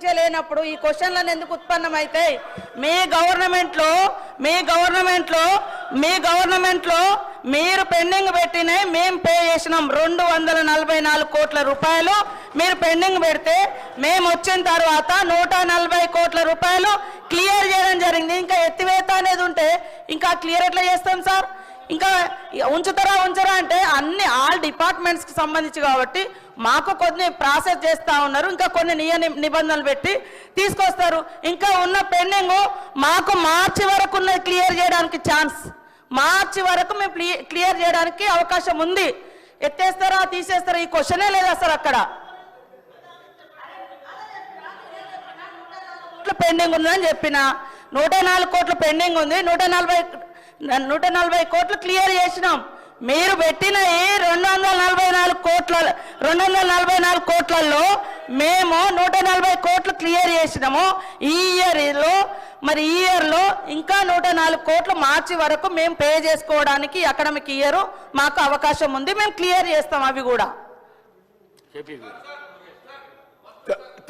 నుంచే లేనప్పుడు ఈ క్వశ్చన్లను ఎందుకు ఉత్పన్నమైతే మీ గవర్నమెంట్లో మీ గవర్నమెంట్లో మీ గవర్నమెంట్లో మీరు పెండింగ్ పెట్టినాయి మేము పే చేసినాం రెండు వందల నలభై నాలుగు కోట్ల రూపాయలు. మీరు పెండింగ్ పెడితే మేము వచ్చిన తర్వాత నూట నలభై కోట్ల రూపాయలు క్లియర్ చేయడం జరిగింది. ఇంకా ఎత్తివేత అనేది ఉంటే ఇంకా క్లియర్ ఎట్లా చేస్తాం సార్? ఇంకా ఉంచుతారా ఉంచరా అంటే అన్ని ఆల్ డిపార్ట్మెంట్స్కి సంబంధించి కాబట్టి మాకు కొన్ని ప్రాసెస్ చేస్తూ ఉన్నారు ఇంకా కొన్ని నియ నిబంధనలు పెట్టి తీసుకొస్తారు. ఇంకా ఉన్న పెండింగ్ మాకు మార్చి వరకు ఉన్నది క్లియర్ చేయడానికి ఛాన్స్. మార్చి వరకు మేము క్లియర్ చేయడానికి అవకాశం ఉంది. ఎత్తేస్తారా తీసేస్తారా ఈ క్వశ్చనే లేదా సార్ అక్కడ? పెండింగ్ ఉందని చెప్పిన. నూట నాలుగు కోట్లు పెండింగ్ ఉంది. నూట నలభై నూట నలభై కోట్లు క్లియర్ చేసినాం. మీరు పెట్టిన ఈ రెండు వందల నలభై నాలుగు కోట్ల రెండు వందల నలభై నాలుగు కోట్లలో మేము నూట నలభై కోట్లు క్లియర్ చేసినాము. ఈ ఇయర్లో మరి ఈ ఇయర్లో ఇంకా నూట నాలుగు కోట్లు మార్చి వరకు మేము పే చేసుకోవడానికి అకాడమిక్ ఇయర్ మాకు అవకాశం ఉంది. మేము క్లియర్ చేస్తాం అవి కూడా.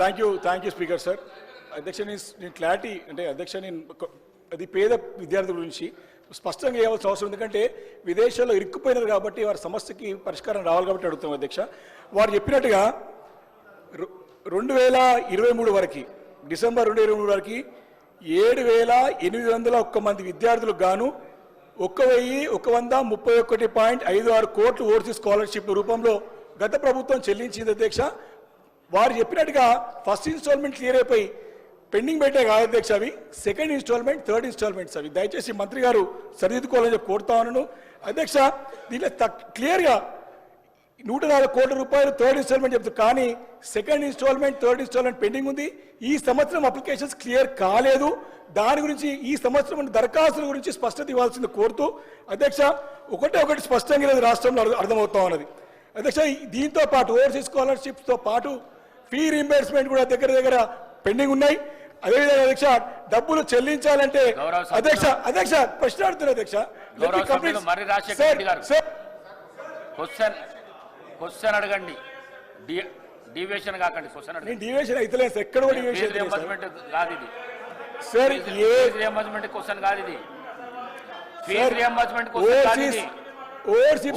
Thank you thank you speaker sir. అధ్యక్ష నేను క్లారిటీ అంటే అధ్యక్ష నేను అది పేద విద్యార్థుల గురించి స్పష్టంగా ఇవ్వాల్సిన అవసరం ఎందుకంటే విదేశాల్లో ఇరుక్కుపోయినారు కాబట్టి వారి సమస్యకి పరిష్కారం రావాలి కాబట్టి అడుగుతాం అధ్యక్ష. వారు చెప్పినట్టుగా రెండు వేల ఇరవై మూడు వరకు డిసెంబర్ రెండు ఇరవై మూడు వరకు ఏడు వేల ఎనిమిది వందల ఒక్క మంది విద్యార్థులకు గాను ఒక్క వెయ్యి ఒక వంద ముప్పై ఒకటి పాయింట్ ఐదు ఆరు కోట్లు ఓవర్సీస్ స్కాలర్షిప్ రూపంలో గత ప్రభుత్వం చెల్లించింది అధ్యక్ష. వారు చెప్పినట్టుగా ఫస్ట్ ఇన్స్టాల్మెంట్ క్లియర్ అయిపోయి పెండింగ్ పెట్టే కాదు అధ్యక్ష అవి. సెకండ్ ఇన్స్టాల్మెంట్ థర్డ్ ఇన్స్టాల్మెంట్స్ అవి. దయచేసి మంత్రి గారు సరిదిద్దుకోవాలని చెప్పి కోరుతా ఉన్నాను. అధ్యక్ష దీంట్లో తక్- క్లియర్గా నూట నాలుగు కోట్ల రూపాయలు థర్డ్ ఇన్స్టాల్మెంట్ చెప్తారు కానీ second instalment third instalment pending ఉంది. ఈ సంవత్సరం అప్లికేషన్స్ క్లియర్ కాలేదు. దాని గురించి ఈ సంవత్సరం దరఖాస్తుల గురించి స్పష్టత ఇవ్వాల్సింది కోరుతూ అధ్యక్ష ఒకటే ఒకటి స్పష్టంగా లేదు రాష్ట్రంలో అర్థమవుతా ఉన్నది. అధ్యక్ష దీంతో పాటు ఓవర్సీస్ స్కాలర్షిప్స్తో పాటు ఫీ రీంబర్స్మెంట్ కూడా దగ్గర దగ్గర పెండింగ్ ఉన్నాయి. అదేవిధంగా అధ్యక్ష డబ్బులు చెల్లించాలంటే. అధ్యక్ష అధ్యక్ష ప్రశ్న అడుగుతున్నా అధ్యక్ష. క్వశ్చన్ క్వశ్చన్ అడగండి. డి- డివియేషన్ కాకండి క్వశ్చన్ అడగండి. నేను డివియేషన్ అయితలేదు సార్. ఎక్కడ కూడా. రియంబర్స్మెంట్ కాదు ఇది. సార్ ఏ రియంబర్స్మెంట్ క్వశ్చన్ కాదు ఇది. ఫీజు రియంబర్స్మెంట్ క్వశ్చన్ కాదు ఇది. స్కాలర్షిప్.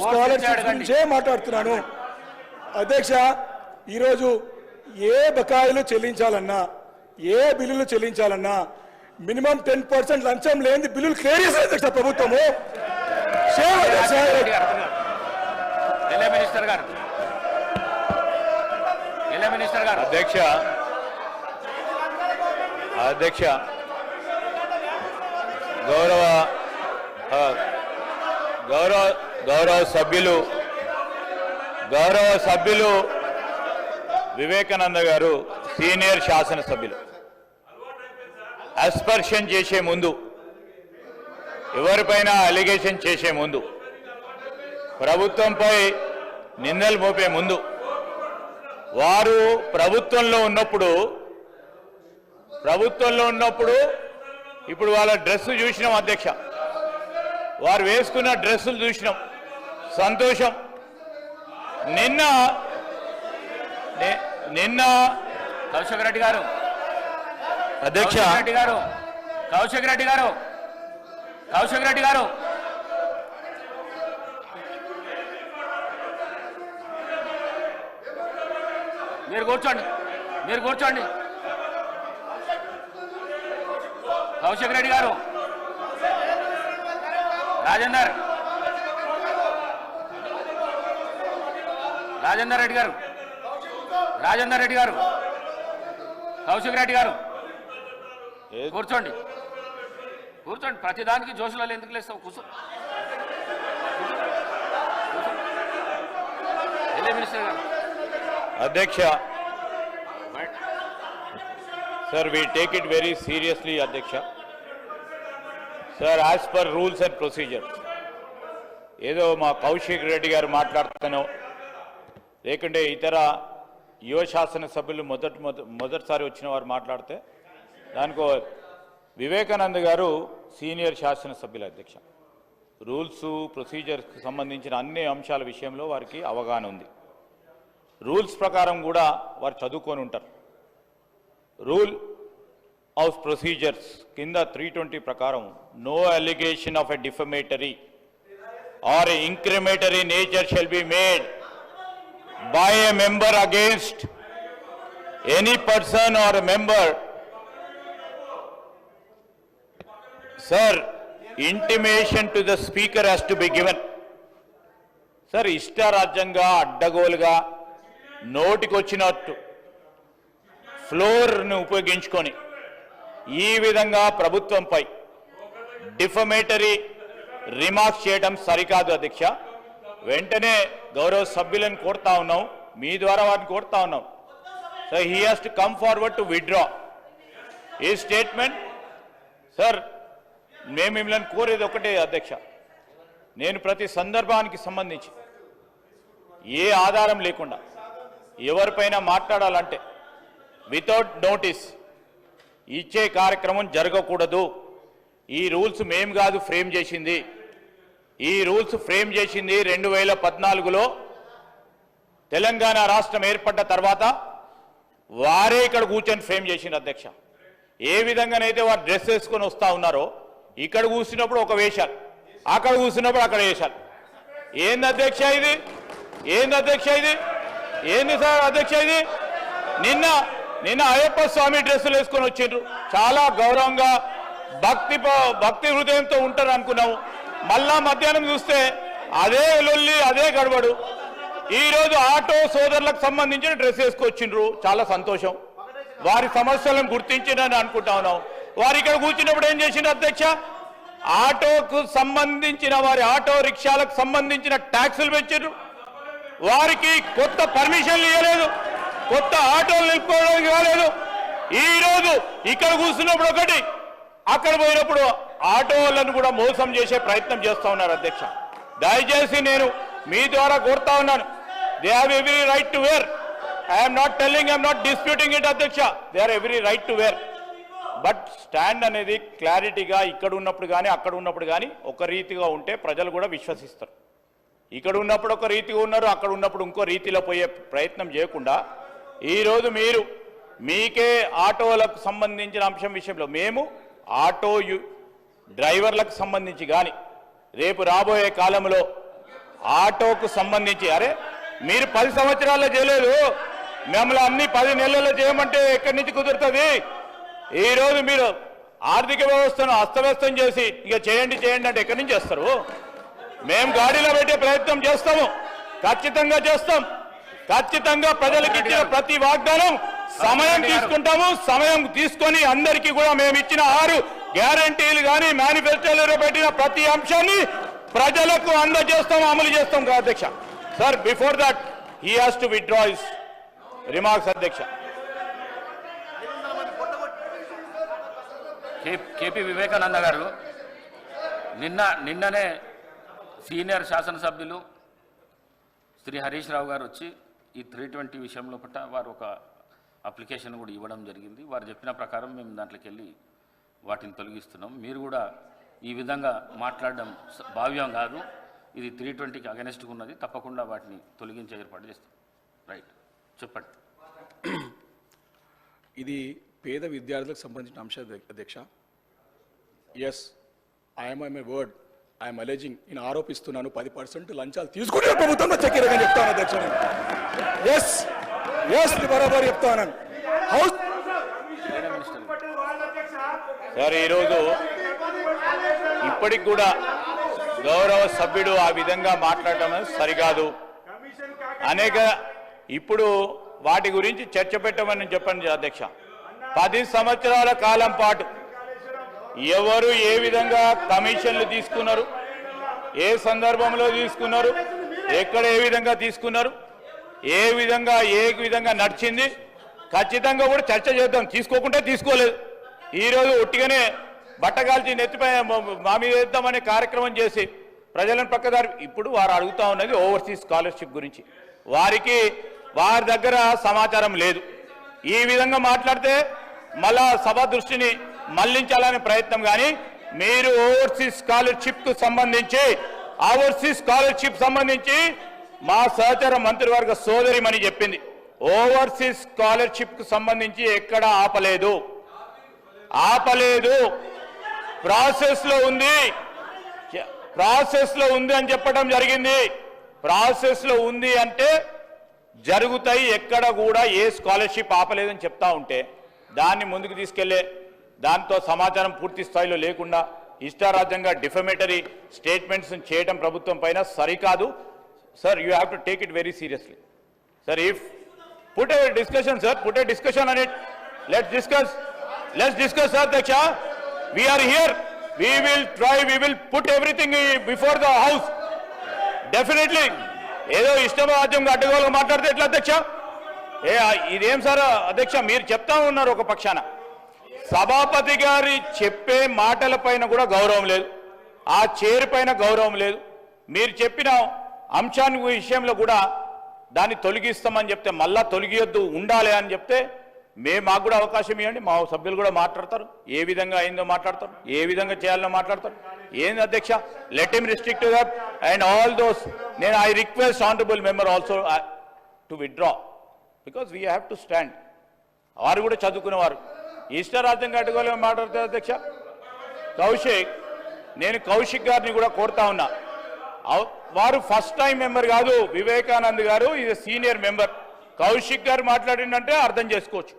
గురించే మాట్లాడుతున్నాను. అధ్యక్ష ఈరోజు ఏ బకాయిలు చెల్లించాలన్నా ఏ బిల్లులు చెల్లించాలన్నా మినిమం టెన్ పర్సెంట్ లంచం లేని బిల్లులు క్లియర్ చేశారు అధ్యక్ష ప్రభుత్వము? అధ్యక్ష. అధ్యక్ష. అధ్యక్ష. గౌరవ గౌరవ గౌరవ సభ్యులు గౌరవ సభ్యులు వివేకానంద గారు. సీనియర్ శాసనసభ్యులు. అస్పర్షన్ చేసే ముందు ఎవరిపైన అలిగేషన్ చేసే ముందు ప్రభుత్వంపై నిందలు మోపే ముందు వారు ప్రభుత్వంలో ఉన్నప్పుడు ప్రభుత్వంలో ఉన్నప్పుడు ఇప్పుడు వాళ్ళ డ్రెస్సు చూసినాం అధ్యక్ష. వారు వేసుకున్న డ్రెస్సులు చూసినాం. సంతోషం. నిన్న నిన్న కౌశిక్ రెడ్డి గారు. అధ్యక్ష. రెడ్డి గారు. కౌశిక్ రెడ్డి గారు. కౌశిక్ రెడ్డి గారు. మీరు కూర్చోండి. మీరు కూర్చోండి. కౌశిక్ రెడ్డి గారు. రాజేందర్. రాజేందర్ రెడ్డి గారు. రాజేందర్ రెడ్డి గారు. కౌశిక్ రెడ్డి గారు. కూర్చోండి. కూర్చోండి. ప్రతిదానికి జోషులలో ఎందుకు లేస్తావు? కూర్చో. మినిస్టర్ గారు. అధ్యక్ష. Sir we take it very seriously అధ్యక్ష. Sir as per rules and procedures ఏదో మా కౌశిక్ రెడ్డి గారు మాట్లాడుతానో లేకుంటే ఇతర యువ శాసన సభ్యులు మొదటి మొదటిసారి వచ్చిన వారు మాట్లాడితే దానికో వివేకానంద గారు సీనియర్ శాసనసభ్యుల అధ్యక్ష. రూల్స్ ప్రొసీజర్స్కి సంబంధించిన అన్ని అంశాల విషయంలో వారికి అవగాహన ఉంది. రూల్స్ ప్రకారం కూడా వారు చదువుకొని ఉంటారు. రూల్ ఆఫ్ ప్రొసీజర్స్ కింద త్రీ ట్వంటీ ప్రకారం no allegation of a defamatory or incriminatory nature shall be made. By a member against any person or a member. Sir, intimation to the speaker has to be given. Sir ఇష్టారాజ్యంగా అడ్డగోలుగా నోటికొచ్చినట్టు ఫ్లోర్ను ఉపయోగించుకొని ఈ విధంగా ప్రభుత్వంపై defamatory remarks చేయడం సరికాదు అధ్యక్ష వెంటనే గౌరవ సభ్యులను కోరుతా ఉన్నాం. మీ ద్వారా వారిని కోరుతా ఉన్నాం. So he has to come forward to withdraw ఈ స్టేట్మెంట్ సార్ మేము మిమ్మల్ని కోరేది ఒకటే అధ్యక్ష. నేను ప్రతి సందర్భానికి సంబంధించి ఏ ఆధారం లేకుండా ఎవరిపైన మాట్లాడాలంటే వితౌట్ నోటీస్ ఇచ్చే కార్యక్రమం జరగకూడదు. ఈ రూల్స్ మేం కాదు ఫ్రేమ్ చేసింది. ఈ రూల్స్ ఫ్రేమ్ చేసింది రెండు వేల పద్నాలుగులో తెలంగాణ రాష్ట్రం ఏర్పడ్డ తర్వాత వారే ఇక్కడ కూర్చొని ఫ్రేమ్ చేసింది అధ్యక్ష. ఏ విధంగానైతే వారు డ్రెస్ వేసుకొని వస్తూ ఉన్నారో ఇక్కడ కూర్చున్నప్పుడు ఒక వేషాలు అక్కడ కూర్చున్నప్పుడు అక్కడ వేషాలు. ఏంది అధ్యక్ష ఇది? ఏంది అధ్యక్ష ఇది? ఏంది సార్ అధ్యక్ష ఇది? నిన్న నిన్న అయ్యప్ప స్వామి డ్రెస్సులు వేసుకొని వచ్చిండ్రు. చాలా గౌరవంగా భక్తి ప- భక్తి హృదయంతో ఉంటారు అనుకున్నాము మళ్ళా మధ్యాహ్నం చూస్తే అదే లొల్లి అదే గడబడు ఈరోజు ఆటో సోదరులకు సంబంధించిన డ్రెస్ వేసుకొచ్చిండ్రు. చాలా సంతోషం. వారి సమస్యలను గుర్తించిందని అనుకుంటా ఉన్నాం. వారు ఇక్కడ కూర్చున్నప్పుడు ఏం చేసిండ్రు అధ్యక్ష? ఆటోకు సంబంధించిన వారి ఆటో రిక్షాలకు సంబంధించిన ట్యాక్సులు పెంచారు వారికి కొత్త పర్మిషన్లు ఇవ్వలేదు. కొత్త ఆటోలు నిలుపుకోవడానికి ఇవ్వలేదు ఈరోజు ఇక్కడ కూర్చున్నప్పుడు ఒకటి అక్కడ పోయినప్పుడు ఆటోలను కూడా మోసం చేసే ప్రయత్నం చేస్తూ ఉన్నారు అధ్యక్ష. దయచేసి నేను మీ ద్వారా కోరుతా ఉన్నాను. They have every right to where I'm not telling I'm not disputing it అధ్యక్ష. They are every right to where but stand అనేది క్లారిటీగా ఇక్కడ ఉన్నప్పుడు కానీ అక్కడ ఉన్నప్పుడు కానీ ఒక రీతిగా ఉంటే ప్రజలు కూడా విశ్వసిస్తారు. ఇక్కడ ఉన్నప్పుడు ఒక రీతిగా ఉన్నారు అక్కడ ఉన్నప్పుడు ఇంకో రీతిలో పోయే ప్రయత్నం చేయకుండా ఈరోజు మీరు మీకే ఆటోలకు సంబంధించిన అంశం విషయంలో మేము ఆటో డ్రైవర్లకు సంబంధించి కానీ రేపు రాబోయే కాలంలో ఆటోకు సంబంధించి అరే మీరు పది సంవత్సరాల్లో చేయలేదు మిమ్మల్ని అన్ని పది నెలల్లో చేయమంటే ఎక్కడి నుంచి కుదురుతుంది? ఈరోజు రోజు మీరు ఆర్థిక వ్యవస్థను అస్తవ్యస్తం చేసి ఇక చేయండి చేయండి అంటే ఎక్కడి నుంచి చేస్తారు? మేము గాడిలో పెట్టే ప్రయత్నం చేస్తాము. ఖచ్చితంగా చేస్తాం. ఖచ్చితంగా ప్రజలకు ఇచ్చిన ప్రతి వాగ్దానం సమయం తీసుకుంటాము. సమయం తీసుకొని అందరికీ కూడా మేము ఇచ్చిన ఆరు గ్యారంటీలు కానీ మేనిఫెస్టోలో పెట్టిన ప్రతి అంశాన్ని ప్రజలకు అందజేస్తాం అమలు చేస్తాం అధ్యక్ష. Sir before that he has to withdraw his remarks అధ్యక్ష. కేపీ వివేకానంద గారు నిన్న నిన్ననే సీనియర్ శాసనసభ్యులు శ్రీ హరీష్ రావు గారు వచ్చి ఈ త్రీ ట్వంటీ విషయంలో పట్ల వారు ఒక అప్లికేషన్ కూడా ఇవ్వడం జరిగింది. వారు చెప్పిన ప్రకారం మేము దాంట్లోకి వెళ్ళి వాటిని తొలగిస్తున్నాం. మీరు కూడా ఈ విధంగా మాట్లాడడం భావ్యం కాదు. ఇది త్రీ ట్వంటీకి అగెనెస్ట్గా ఉన్నది. తప్పకుండా వాటిని తొలగించే ఏర్పాటు చేస్తాం. రైట్. చెప్పండి. ఇది పేద విద్యార్థులకు సంబంధించిన అంశం అధ్యక్ష. Yes I'm I my word I'm alleging నేను ఆరోపిస్తున్నాను. పది పర్సెంట్ లంచాలు తీసుకునే ప్రభుత్వంలో చక్కెరగా చెప్తాను అధ్యక్ష ఎస్ ఎస్ బరాబర్ చెప్తాను. హౌస్ సార్ ఈరోజు ఇప్పటికి కూడా గౌరవ సభ్యుడు ఆ విధంగా మాట్లాడటం సరికాదు. అనేక ఇప్పుడు వాటి గురించి చర్చ పెట్టమని చెప్పండి అధ్యక్ష. పది సంవత్సరాల కాలం పాటు ఎవరు ఏ విధంగా కమిషన్లు తీసుకున్నారు ఏ సందర్భంలో తీసుకున్నారు ఎక్కడ ఏ విధంగా తీసుకున్నారు ఏ విధంగా ఏ విధంగా నడిచింది ఖచ్చితంగా కూడా చర్చ చేద్దాం. తీసుకోకుంటే తీసుకోలేదు. ఈరోజు ఒట్టిగానే బట్టగాల్చి నెత్తిపై మా మీద వేద్దామనే కార్యక్రమం చేసి ప్రజలను పక్కదారి ఇప్పుడు వారు అడుగుతా ఉన్నది ఓవర్సీస్ స్కాలర్షిప్ గురించి. వారికి వారి దగ్గర సమాచారం లేదు. ఈ విధంగా మాట్లాడితే మళ్ళా సభ దృష్టిని మళ్ళించాలనే ప్రయత్నం కానీ మీరు ఓవర్సీస్ స్కాలర్షిప్కు సంబంధించి ఓవర్సీస్ స్కాలర్షిప్ సంబంధించి మా సహచర మంత్రివర్గ సోదరిమని చెప్పింది. ఓవర్సీస్ స్కాలర్షిప్కు సంబంధించి ఎక్కడా ఆపలేదు. ఆపలేదు. ప్రాసెస్లో ఉంది. ప్రాసెస్లో ఉంది అని చెప్పడం జరిగింది. ప్రాసెస్లో ఉంది అంటే జరుగుతాయి ఎక్కడ కూడా ఏ స్కాలర్షిప్ ఆపలేదని చెప్తా ఉంటే దాన్ని ముందుకు తీసుకెళ్ళే దాంతో సమాచారం పూర్తి స్థాయిలో లేకుండా ఇష్టారాజ్యంగా డిఫమేటరీ స్టేట్మెంట్స్ చేయడం ప్రభుత్వం పైన సరికాదు. Sir you have to take it very seriously sir if put a discussion sir put a discussion అనేట్ it. Discuss let's discuss sir sir, Daksha. We are here. We will try, we will put everything eh, before ఏదో ఇష్టం రాజ్యం అడ్డగోలు మాట్లాడితే ఎట్లా అధ్యక్ష? ఏ ఇదేం sir అధ్యక్ష మీరు చెప్తా ఉన్నారు ఒక పక్షాన. సభాపతి గారి చెప్పే మాటల పైన కూడా గౌరవం లేదు. ఆ చైర్ పైన గౌరవం లేదు. మీరు చెప్పిన అంశాన్ని విషయంలో కూడా దాన్ని తొలగిస్తామని చెప్తే మళ్ళా తొలగియొద్దు ఉండాలి అని చెప్తే మేము మాకు కూడా అవకాశం ఇవ్వండి. మా సభ్యులు కూడా మాట్లాడతారు. ఏ విధంగా అయిందో మాట్లాడతారు. ఏ విధంగా చేయాలో మాట్లాడతారు. ఏంది అధ్యక్ష? Let him restrict that and all those నేను I request honourable member also to withdraw because we have to stand వారు కూడా చదువుకునేవారు. ఇష్టరాజ్యం కట్టుకోలేమని మాట్లాడతారు అధ్యక్ష. కౌశిక్ నేను కౌశిక్ గారిని కూడా కోరుతా ఉన్నా. వారు ఫస్ట్ టైం మెంబర్ కాదు. వివేకానంద్ గారు ఇది సీనియర్ మెంబర్ కౌశిక్ గారు మాట్లాడిందంటే అర్థం చేసుకోవచ్చు.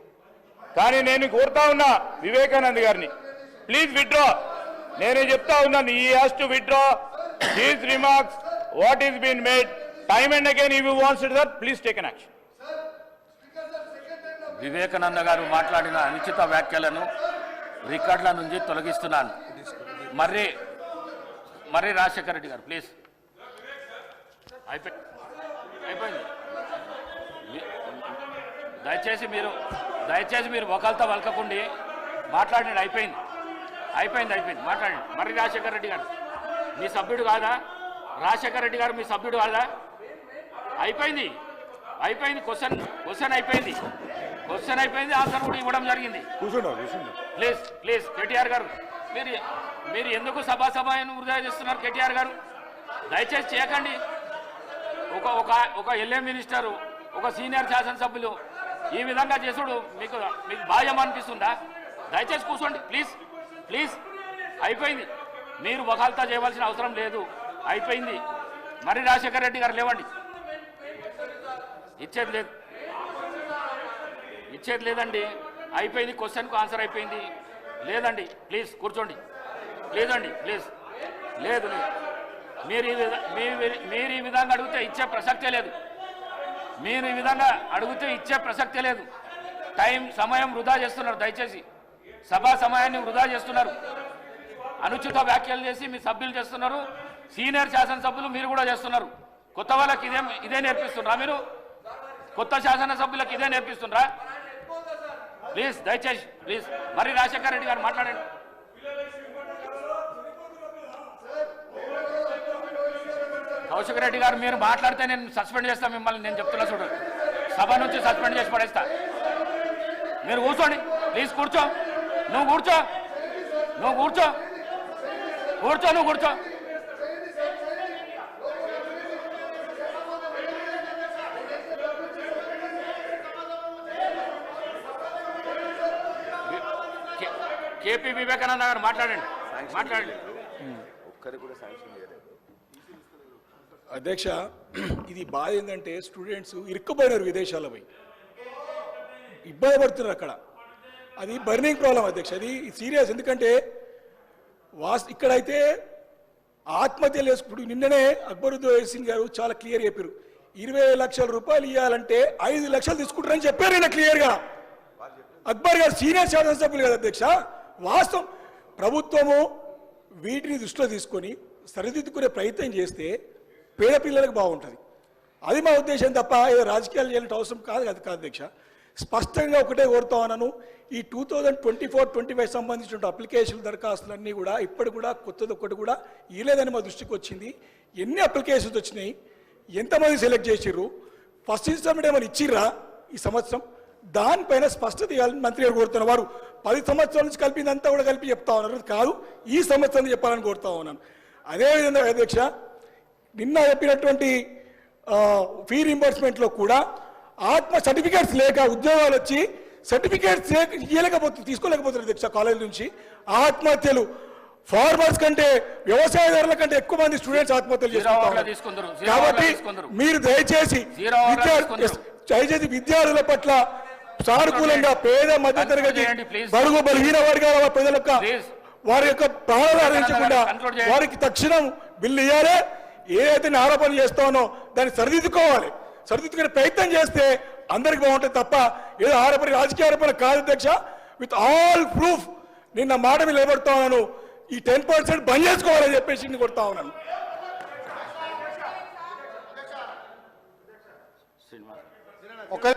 కానీ నేను కోరుతా ఉన్నా వివేకానంద్ గారిని. ప్లీజ్ విత్డ్రా నేను చెప్తా ఉన్నాను he has to withdraw these remarks what is been made time and again ఇవి wants that please take an action Vivekananda గారు మాట్లాడిన అనుచిత వ్యాఖ్యలను రికార్డుల నుంచి తొలగిస్తున్నాను. మర్రి మర్రి రాజశేఖర రెడ్డి గారు ప్లీజ్ అయిపోయి అయిపోయింది. దయచేసి మీరు దయచేసి మీరు ఒకరితో వలకకుండి. మాట్లాడండి అయిపోయింది. అయిపోయింది అయిపోయింది. మాట్లాడండి. మర్రి రాజశేఖర రెడ్డి గారు మీ సభ్యుడు కాదా? రాజశేఖర రెడ్డి గారు మీ సభ్యుడు కాదా? అయిపోయింది. అయిపోయింది క్వశ్చన్ క్వశ్చన్ అయిపోయింది. క్వశ్చన్ అయిపోయింది ఆన్సర్ కూడా ఇవ్వడం జరిగింది. ప్లీజ్ ప్లీజ్ కేటీఆర్ గారు మీరు మీరు ఎందుకు సభా సభను వృధా చేస్తున్నారు కేటీఆర్ గారు? దయచేసి చేయకండి. ఒక ఒక ఒక ఎల్ఏ మినిస్టరు ఒక సీనియర్ శాసనసభ్యులు ఈ విధంగా చేసుడు మీకు మీకు భాయం అనిపిస్తుందా? దయచేసి కూర్చోండి ప్లీజ్ ప్లీజ్ అయిపోయింది. మీరు వకాల్తా చేయవలసిన అవసరం లేదు. అయిపోయింది. మరి రాజశేఖర రెడ్డి గారు లేవండి. ఇచ్చేది లేదు. ఇచ్చేది లేదండి. అయిపోయింది క్వశ్చన్కు ఆన్సర్ అయిపోయింది. లేదండి ప్లీజ్ కూర్చోండి. ప్లీజ్ అండి ప్లీజ్ లేదు లేదు. మీరు ఈ విధ మీరు ఈ విధంగా అడిగితే ఇచ్చే ప్రసక్తే లేదు. మీరు ఈ విధంగా అడుగుతూ ఇచ్చే ప్రసక్తే లేదు. టైం సమయం వృధా చేస్తున్నారు. దయచేసి సభా సమయాన్ని వృధా చేస్తున్నారు. అనుచిత వ్యాఖ్యలు చేసి మీ సభ్యులు చేస్తున్నారు. సీనియర్ శాసనసభ్యులు మీరు కూడా చేస్తున్నారు. కొత్త వాళ్ళకి ఇదే ఇదే నేర్పిస్తున్నారా మీరు? కొత్త శాసనసభ్యులకు ఇదే నేర్పిస్తున్నారా ప్లీజ్ దయచేసి ప్లీజ్. మరి రాజశేఖర రెడ్డి గారు మాట్లాడండి. కౌశిక్ రెడ్డి గారు మీరు మాట్లాడితే నేను సస్పెండ్ చేస్తా మిమ్మల్ని నేను చెప్తున్నా చూడు. సభ నుంచి సస్పెండ్ చేసి పడేస్తా. మీరు కూర్చోండి. ప్లీజ్ కూర్చో. నువ్వు కూర్చో. నువ్వు కూర్చో. కూర్చో నువ్వు కూర్చో. కేపీ వివేకానంద గారు మాట్లాడండి. మాట్లాడండి. అధ్యక్ష ఇది బాధ ఏంటంటే స్టూడెంట్స్ ఇరుక్కుపోయినారు విదేశాల పోయి. ఇబ్బంది పడుతున్నారు అక్కడ. అది బర్నింగ్ ప్రాబ్లం అధ్యక్ష అది సీరియస్. ఎందుకంటే వాస్ ఇక్కడైతే ఆత్మహత్యలు చేసుకుంటూ నిన్ననే అక్బరుద్దీన్ గారు చాలా క్లియర్ చెప్పారు. ఇరవై లక్షల రూపాయలు ఇవ్వాలంటే ఐదు లక్షలు తీసుకుంటారని చెప్పారు నేను క్లియర్గా. అక్బర్ గారు సీనియర్ శాసనసభ్యులు కదా అధ్యక్ష. వాస్తవం ప్రభుత్వము వీటిని దృష్టిలో తీసుకొని సరిదిద్దుకునే ప్రయత్నం చేస్తే పేద పిల్లలకు బాగుంటుంది. అది మా ఉద్దేశం తప్ప ఏదో రాజకీయాలు చేయాలంటే అవసరం కాదు అది కాదు అధ్యక్ష స్పష్టంగా ఒకటే కోరుతా ఉన్నాను ఈ two thousand twenty four twenty five సంబంధించిన అప్లికేషన్ దరఖాస్తులన్నీ కూడా ఇప్పటి కూడా కొత్తది ఒకటి కూడా ఇవ్వలేదని మా దృష్టికి వచ్చింది. ఎన్ని అప్లికేషన్స్ వచ్చినాయి ఎంతమంది సెలెక్ట్ చేసిర్రు ఫస్ట్ ఇన్స్టాల్మెంట్ ఏమైనా ఇచ్చిర్రా ఈ సంవత్సరం? దానిపైన స్పష్టత ఇవ్వాలని మంత్రి గారు కోరుతున్నారు వారు పది సంవత్సరాల నుంచి కలిపిందంతా కూడా కలిపి చెప్తా ఉన్నారు. అది కాదు ఈ సంవత్సరం చెప్పాలని కోరుతా ఉన్నాను. అదేవిధంగా అధ్యక్ష నిన్న చెప్పినటువంటి ఫీ రింబర్స్మెంట్లో కూడా ఆత్మ సర్టిఫికేట్స్ లేక ఉద్యోగాలు వచ్చి సర్టిఫికేట్స్ లేక ఇవ్వలేకపోతుంది తీసుకోలేకపోతున్నారు అధ్యక్ష కాలేజ్ నుంచి ఆత్మహత్యలు ఫార్మర్స్ కంటే వ్యవసాయదారుల కంటే ఎక్కువ మంది స్టూడెంట్స్ ఆత్మహత్యలు లో కాబట్టి. మీరు దయచేసి. దయచేసి విద్యార్థుల పట్ల సానుకూలంగా పేద మధ్య తరగతి. బడుగు బలహీన వర్గాల ప్రజల యొక్క. వారి యొక్క ప్రాణాలు. వారికి తక్షణం బిల్లు ఇవ్వాలి ఏదైతే నేను ఆరోపణ చేస్తానో దాన్ని సరిదిద్దుకోవాలి. సరిదిద్దుకునే ప్రయత్నం చేస్తే అందరికి బాగుంటుంది తప్ప ఏదో ఆరోపణ రాజకీయ ఆరోపణ కాదు అధ్యక్ష. విత్ ఆల్ ప్రూఫ్ నిన్న మాట మీద నిలబడతా ఉన్నాను. ఈ టెన్ పర్సెంట్ బంద్ చేసుకోవాలని చెప్పేసి నేను కొడతా ఉన్నాను. ఒక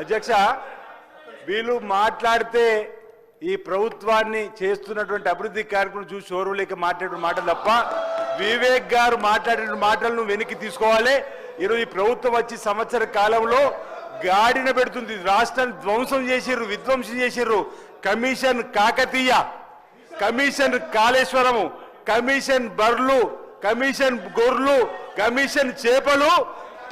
అధ్యక్ష వీళ్ళు మాట్లాడితే ఈ ప్రభుత్వాన్ని చేస్తున్నటువంటి అభివృద్ధి కార్యక్రమం చూసి షోరూలేక మాట్లాడిన మాటలు తప్ప వివేక్ గారు మాట్లాడిన మాటలను వెనక్కి తీసుకోవాలి. ఈరోజు ఈ ప్రభుత్వం వచ్చి సంవత్సర కాలంలో గాడిన పెడుతుంది. రాష్ట్రాన్ని ధ్వంసం చేసిర్రు విధ్వంసం చేసిర్రు. Commission Kakatiya commission Kaleshwaram commission బర్లు కమిషన్ గొర్రెలు కమిషన్ చేపలు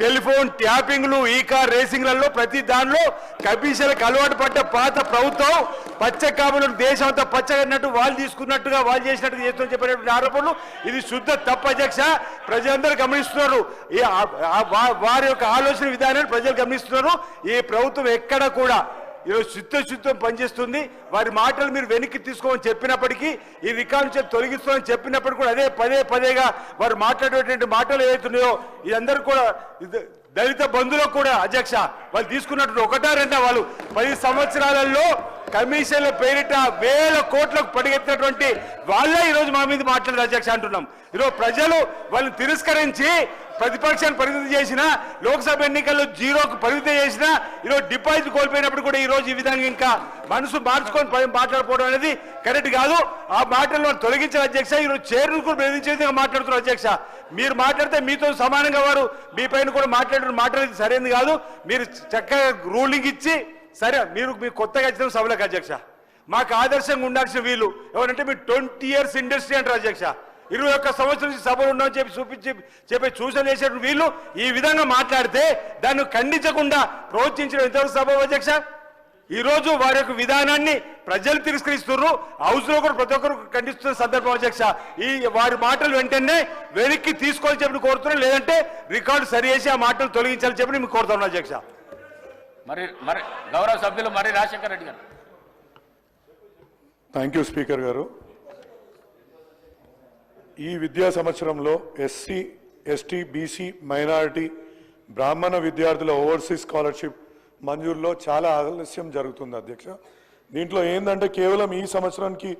టెలిఫోన్ ట్యాపింగ్లు ఈ కార్ రేసింగ్లలో ప్రతి దానిలో కమిషన్లకు అలవాటు పడ్డ పాత ప్రభుత్వం పచ్చ కాపులను దేశం అంతా పచ్చగన్నట్టు వాళ్ళు తీసుకున్నట్టుగా వాళ్ళు చేసినట్టుగా చేస్తున్న చెప్పినటువంటి ఆరోపణలు. ఇది శుద్ధ తప్పు అధ్యక్ష. ప్రజలందరూ గమనిస్తున్నారు. ఈ వారి యొక్క ఆలోచన విధానాన్ని ప్రజలు గమనిస్తున్నారు. ఈ ప్రభుత్వం ఎక్కడ కూడా ఈరోజు చిత్తశుద్ధం పనిచేస్తుంది. వారి మాటలు మీరు వెనక్కి తీసుకోమని చెప్పినప్పటికీ ఈ వికాంక్ష తొలగిస్తామని చెప్పినప్పటికీ కూడా అదే పదే పదేగా వారు మాట్లాడేటువంటి మాటలు ఏవైతున్నాయో ఇదందరూ కూడా దళిత బంధువులకు కూడా అధ్యక్ష వాళ్ళు తీసుకున్నట్టు ఒకటా రెండా వాళ్ళు పది సంవత్సరాలలో కమిషన్ల పేరిట వేల కోట్లకు పడిగెత్తినటువంటి వాళ్ళే ఈరోజు మా మీద మాట్లాడారు అధ్యక్ష అంటున్నాం. ఈరోజు ప్రజలు వాళ్ళని తిరస్కరించి ప్రతిపక్షాన్ని పరిమితి చేసిన లోక్సభ ఎన్నికల్లో జీరోకు పరిమితి చేసిన ఈరోజు డిపాజిట్ కోల్పోయినప్పుడు కూడా ఈ రోజు ఈ విధంగా ఇంకా మనసు మార్చుకొని మాట్లాడుకోవడం అనేది కరెక్ట్ కాదు. ఆ మాటలను తొలగించిన అధ్యక్ష ఈరోజు చైర్ను కూడా బెదిరించే విధంగా మాట్లాడుతున్నారు అధ్యక్ష. మీరు మాట్లాడితే మీతో సమానంగా వారు మీ పైన కూడా మాట్లాడిన మాట్లాడేది సరైనది కాదు. మీరు చక్కగా రూలింగ్ ఇచ్చి సరే మీరు మీరు కొత్తగా వచ్చిన సభలకు అధ్యక్ష. మాకు ఆదర్శంగా ఉండాల్సిన వీళ్ళు ఎవరంటే మీరు ట్వంటీ ఇయర్స్ ఇండస్ట్రీ అంటారు అధ్యక్ష. ఇరవై ఒక్క సంవత్సరం నుంచి సభలు ఉన్నామని చెప్పి చూపించి చెప్పి సూచన చేసే వీళ్ళు ఈ విధంగా మాట్లాడితే దాన్ని ఖండించకుండా ప్రోత్సహించడం ఎంతవరకు సభ అధ్యక్ష? ఈ రోజు వారి యొక్క విధానాన్ని ప్రజలు తిరస్కరిస్తున్నారు. హౌస్లో కూడా ప్రతి ఒక్కరు ఖండిస్తున్న సందర్భం అధ్యక్ష. ఈ వారి మాటలు వెంటనే వెనక్కి తీసుకోవాలని చెప్పి కోరుతున్నాం. లేదంటే రికార్డు సరి చేసి ఆ మాటలు తొలగించాలని చెప్పి మీకు కోరుతున్నాను అధ్యక్ష. మరి మరి గౌరవ సభ్యులు మరి రాజశేఖర రెడ్డి గారు. థ్యాంక్ యూ స్పీకర్ గారు. ఈ విద్యా సంవత్సరంలో ఎస్సీ ఎస్టీ బీసీ మైనారిటీ బ్రాహ్మణ విద్యార్థుల ఓవర్సీస్ స్కాలర్షిప్ మంజూరులో చాలా ఆలస్యం జరుగుతుంది అధ్యక్ష. దీంట్లో ఏంటంటే కేవలం ఈ సంవత్సరానికి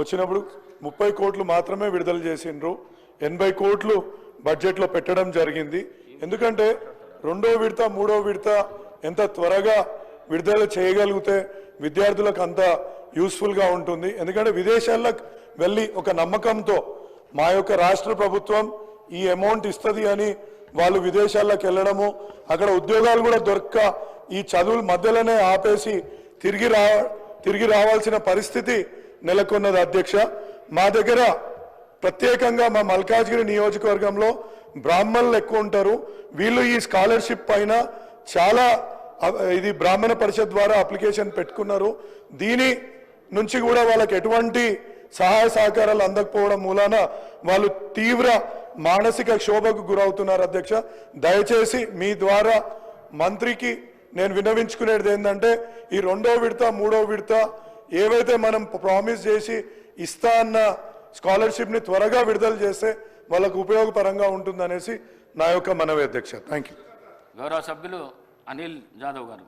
వచ్చినప్పుడు ముప్పై కోట్లు మాత్రమే విడుదల చేసిండ్రు. ఎనభై కోట్లు బడ్జెట్లో పెట్టడం జరిగింది. ఎందుకంటే రెండో విడత మూడో విడత ఎంత త్వరగా విడుదల చేయగలిగితే విద్యార్థులకు అంత యూస్ఫుల్గా ఉంటుంది. ఎందుకంటే విదేశాలకు వెళ్ళి ఒక నమ్మకంతో మా యొక్క రాష్ట్ర ప్రభుత్వం ఈ అమౌంట్ ఇస్తుంది అని వాళ్ళు విదేశాల్లోకి వెళ్ళడము అక్కడ ఉద్యోగాలు కూడా దొరక్క ఈ చదువుల మధ్యలోనే ఆపేసి తిరిగి రా తిరిగి రావాల్సిన పరిస్థితి నెలకొన్నది అధ్యక్ష. మా దగ్గర ప్రత్యేకంగా మా మల్కాజ్గిరి నియోజకవర్గంలో బ్రాహ్మణులు ఎక్కువ ఉంటారు. వీళ్ళు ఈ స్కాలర్షిప్ పైన చాలా ఇది బ్రాహ్మణ పరిషత్ ద్వారా అప్లికేషన్ పెట్టుకున్నారు. దీని నుంచి కూడా వాళ్ళకి ఎటువంటి సహాయ సహకారాలు అందకపోవడం మూలాన వాళ్ళు తీవ్ర మానసిక క్షోభకు గురవుతున్నారు అధ్యక్ష. దయచేసి మీ ద్వారా మంత్రికి నేను విన్నవించుకునేది ఏంటంటే ఈ రెండో విడత మూడో విడత ఏవైతే మనం ప్రామిస్ చేసి ఇస్తా అన్న స్కాలర్షిప్ని త్వరగా విడుదల చేస్తే వాళ్ళకు ఉపయోగపరంగా ఉంటుందనేసి నా యొక్క మనవి అధ్యక్ష. థ్యాంక్ యూ గౌరవ సభ్యులు అనిల్ జాదవ్ గారు.